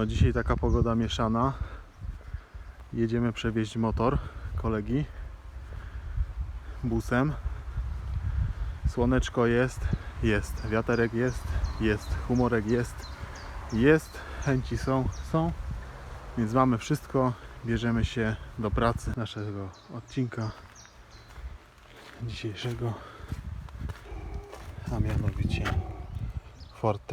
No dzisiaj taka pogoda mieszana. Jedziemy przewieźć motor kolegi busem. Słoneczko jest, jest, wiaterek jest, jest, humorek jest, jest, chęci są, są. Więc mamy wszystko, bierzemy się do pracy naszego odcinka dzisiejszego, a mianowicie Ford.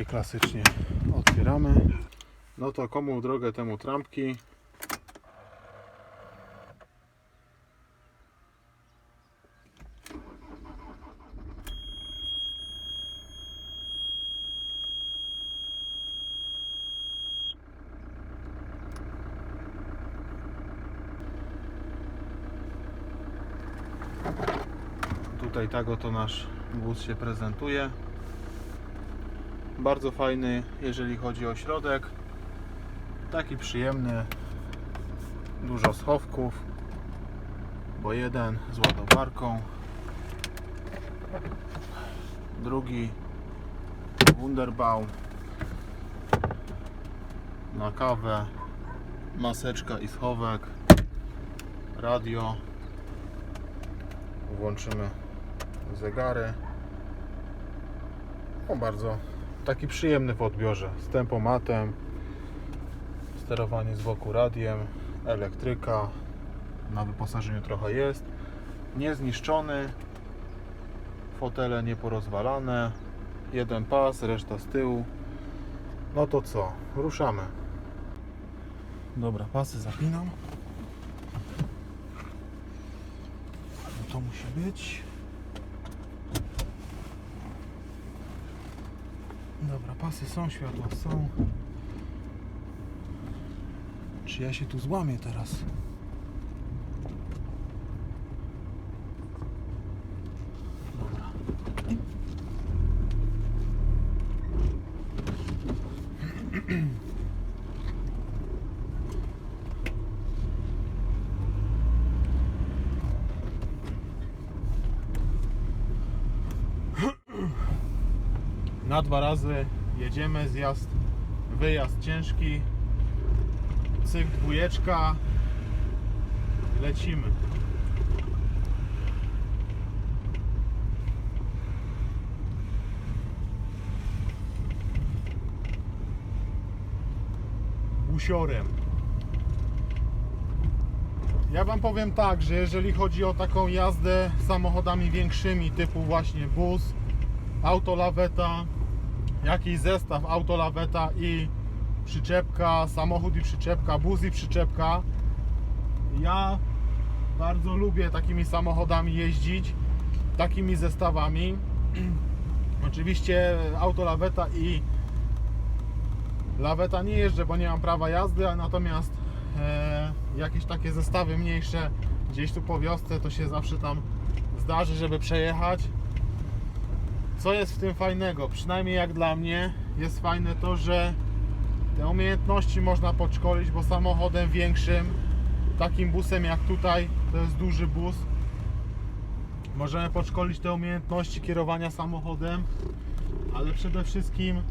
Dzisiaj klasycznie otwieramy. No to komu drogę temu trampki. Tutaj tak oto nasz wóz się prezentuje. Bardzo fajny, jeżeli chodzi o środek. Taki przyjemny. Dużo schowków. Bo jeden z ładowarką. Drugi Wunderbaum. Na kawę. Maseczka i schowek. Radio. Włączymy zegary. O, bardzo taki przyjemny w odbiorze z tempomatem, sterowanie z boku radiem, elektryka, na wyposażeniu trochę jest, niezniszczony, fotele nieporozwalane, jeden pas, reszta z tyłu. No to co, ruszamy. Dobra, pasy zapinam. To musi być. Dobra, pasy są, światła są. Czy ja się tu złamię teraz? Dobra. Na dwa razy jedziemy, zjazd, wyjazd ciężki, cyk dwójeczka, lecimy. Busiorem. Ja Wam powiem tak, że jeżeli chodzi o taką jazdę samochodami większymi typu właśnie bus, autolaweta, jakiś zestaw autolaweta i przyczepka, samochód i przyczepka, bus i przyczepka. Ja bardzo lubię takimi samochodami jeździć, takimi zestawami. Oczywiście autolaweta i laweta nie jeżdżę, bo nie mam prawa jazdy, a natomiast e, jakieś takie zestawy mniejsze gdzieś tu po wiosce to się zawsze tam zdarzy, żeby przejechać. Co jest w tym fajnego? Przynajmniej jak dla mnie jest fajne to, że te umiejętności można podszkolić, bo samochodem większym, takim busem jak tutaj, to jest duży bus, możemy podszkolić te umiejętności kierowania samochodem, ale przede wszystkim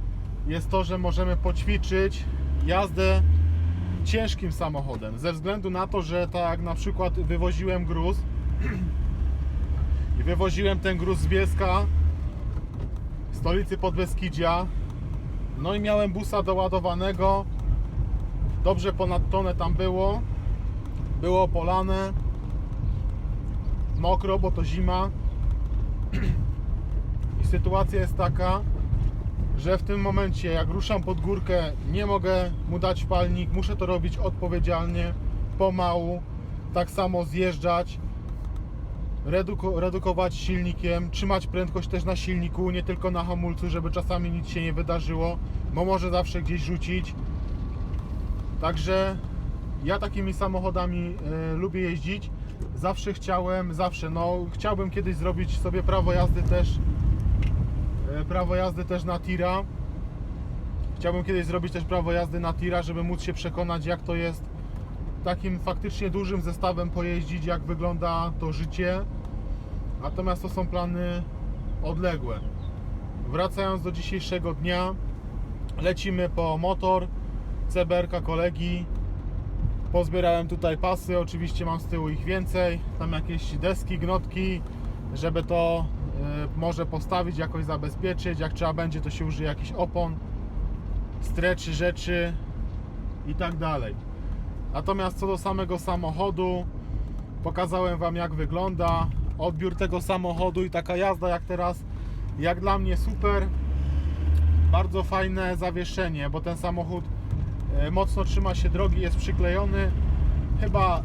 jest to, że możemy poćwiczyć jazdę ciężkim samochodem, ze względu na to, że tak na przykład wywoziłem gruz i wywoziłem ten gruz z Bielska stolicy Podbeskidzia. No i miałem busa doładowanego. Dobrze ponad tonę tam było. Było polane. Mokro, bo to zima. I sytuacja jest taka, że w tym momencie jak ruszam pod górkę, nie mogę mu dać palnik, muszę to robić odpowiedzialnie, pomału, tak samo zjeżdżać, reduko, redukować silnikiem, trzymać prędkość też na silniku, nie tylko na hamulcu, żeby czasami nic się nie wydarzyło, bo może zawsze gdzieś rzucić. Także ja takimi samochodami e, lubię jeździć. Zawsze chciałem, zawsze, no chciałbym kiedyś zrobić sobie prawo jazdy też, e, prawo jazdy też na tira. Chciałbym kiedyś zrobić też prawo jazdy na tira, żeby móc się przekonać jak to jest takim faktycznie dużym zestawem pojeździć, jak wygląda to życie. Natomiast to są plany odległe. wracając do dzisiejszego dnia, lecimy po motor CBR kolegi. Pozbierałem tutaj pasy, oczywiście mam z tyłu ich więcej. Tam jakieś deski, gnotki, żeby to y, może postawić, jakoś zabezpieczyć. Jak trzeba będzie, to się użyje jakichś opon, streczy, rzeczy i tak dalej. Natomiast co do samego samochodu, pokazałem Wam jak wygląda odbiór tego samochodu i taka jazda jak teraz, jak dla mnie super. Bardzo fajne zawieszenie, bo ten samochód e, mocno trzyma się drogi, jest przyklejony. Chyba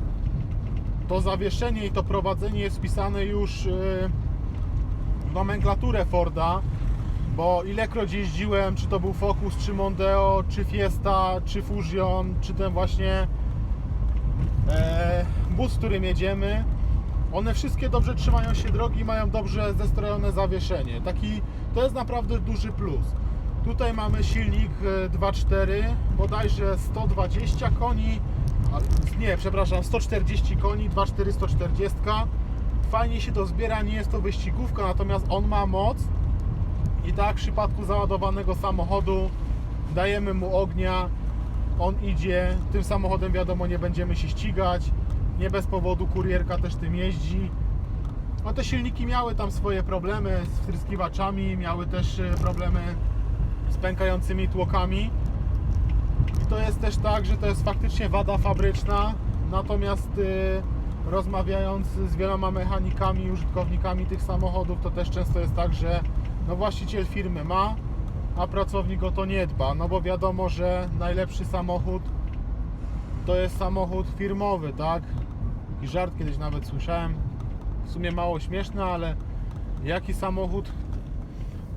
to zawieszenie i to prowadzenie jest wpisane już e, w nomenklaturę Forda, bo ilekroć jeździłem, czy to był Focus, czy Mondeo, czy Fiesta, czy Fusion, czy ten właśnie bus, którym jedziemy, one wszystkie dobrze trzymają się drogi mają dobrze zestrojone zawieszenie. Taki, to jest naprawdę duży plus. Tutaj mamy silnik e, 2.4, bodajże 120 koni, nie, przepraszam, 140 koni, 2.4, 140. Fajnie się to zbiera, nie jest to wyścigówka, natomiast on ma moc i tak w przypadku załadowanego samochodu dajemy mu ognia, on idzie, tym samochodem wiadomo nie będziemy się ścigać, nie bez powodu kurierka też tym jeździ. No te silniki miały tam swoje problemy z wtryskiwaczami, miały też e, problemy z pękającymi tłokami. I to jest też tak, że to jest faktycznie wada fabryczna, natomiast y, rozmawiając z wieloma mechanikami, użytkownikami tych samochodów, to też często jest tak, że no właściciel firmy ma, a pracownik o to nie dba, no bo wiadomo, że najlepszy samochód to jest samochód firmowy, tak? Taki żart kiedyś nawet słyszałem, w sumie mało śmieszny, ale jaki samochód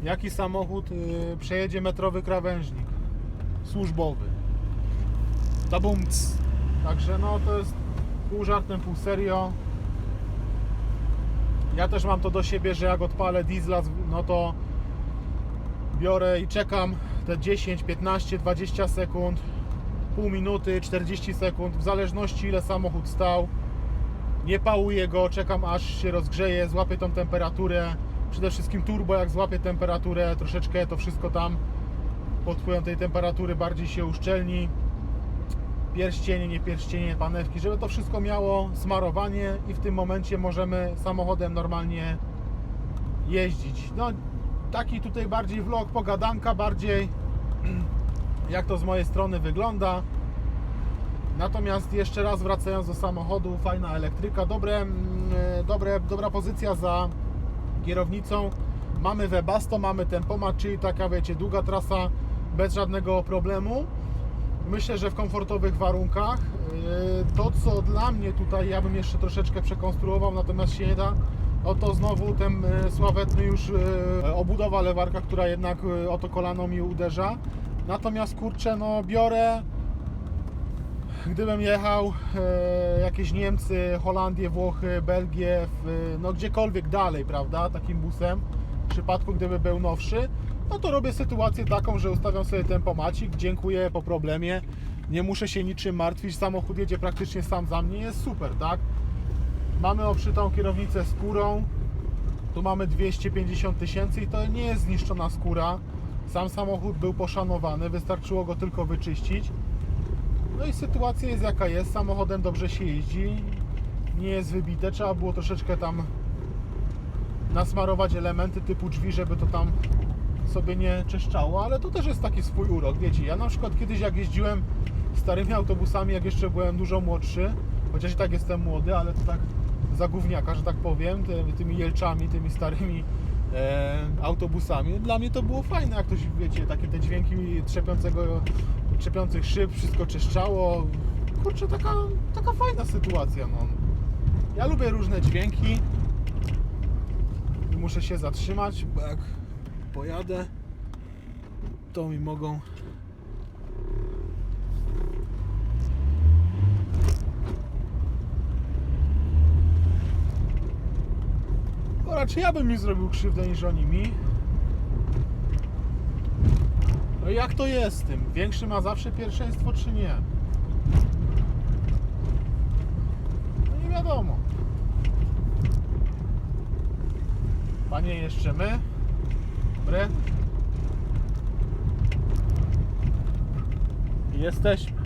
jaki samochód y, przejedzie metrowy krawężnik służbowy. Tabumc. Także no to jest pół żartem, pół serio. Ja też mam to do siebie, że jak odpalę diesla, no to biorę i czekam te 10, 15, 20 sekund, pół minuty, 40 sekund, w zależności ile samochód stał. Nie pałuję go, czekam aż się rozgrzeje, złapię tą temperaturę. Przede wszystkim turbo jak złapie temperaturę, troszeczkę to wszystko tam pod wpływem tej temperatury bardziej się uszczelni. Pierścienie, nie pierścienie, panewki, żeby to wszystko miało smarowanie i w tym momencie możemy samochodem normalnie jeździć. No taki tutaj bardziej vlog, pogadanka bardziej jak to z mojej strony wygląda. Natomiast jeszcze raz wracając do samochodu, fajna elektryka, dobre, mm, dobre, dobra pozycja za kierownicą. Mamy Webasto, mamy tempomat, czyli taka wiecie, długa trasa bez żadnego problemu. Myślę, że w komfortowych warunkach. Yy, To co dla mnie tutaj, ja bym jeszcze troszeczkę przekonstruował, natomiast się nie da. Oto znowu ten yy, sławetny już yy, obudowa lewarka, która jednak yy, oto kolano mi uderza. Natomiast kurczę, no biorę gdybym jechał e, jakieś Niemcy, Holandię, Włochy, Belgię, no gdziekolwiek dalej, prawda, takim busem, w przypadku gdyby był nowszy, no to robię sytuację taką, że ustawiam sobie tempomacik, dziękuję po problemie, nie muszę się niczym martwić, samochód jedzie praktycznie sam za mnie, jest super, tak? Mamy obszytą kierownicę skórą, tu mamy 250 tysięcy i to nie jest zniszczona skóra, sam samochód był poszanowany, wystarczyło go tylko wyczyścić. No i sytuacja jest jaka jest, samochodem dobrze się jeździ, nie jest wybite, trzeba było troszeczkę tam nasmarować elementy typu drzwi, żeby to tam sobie nie czyszczało, ale to też jest taki swój urok, wiecie, ja na przykład kiedyś jak jeździłem starymi autobusami, jak jeszcze byłem dużo młodszy, chociaż i tak jestem młody, ale to tak za gówniaka, że tak powiem, ty, tymi jelczami, tymi starymi e, autobusami. Dla mnie to było fajne, jak ktoś, wiecie, takie te dźwięki trzepiącego, trzepiących szyb, wszystko czyszczało. Kurczę, taka, taka fajna sytuacja, no. Ja lubię różne dźwięki. Muszę się zatrzymać, bo jak pojadę, to mi mogą raczej ja bym mi zrobił krzywdę niż oni mi. No jak to jest z tym? Większy ma zawsze pierwszeństwo czy nie? No nie wiadomo. Panie jeszcze my. dobry. Jesteśmy.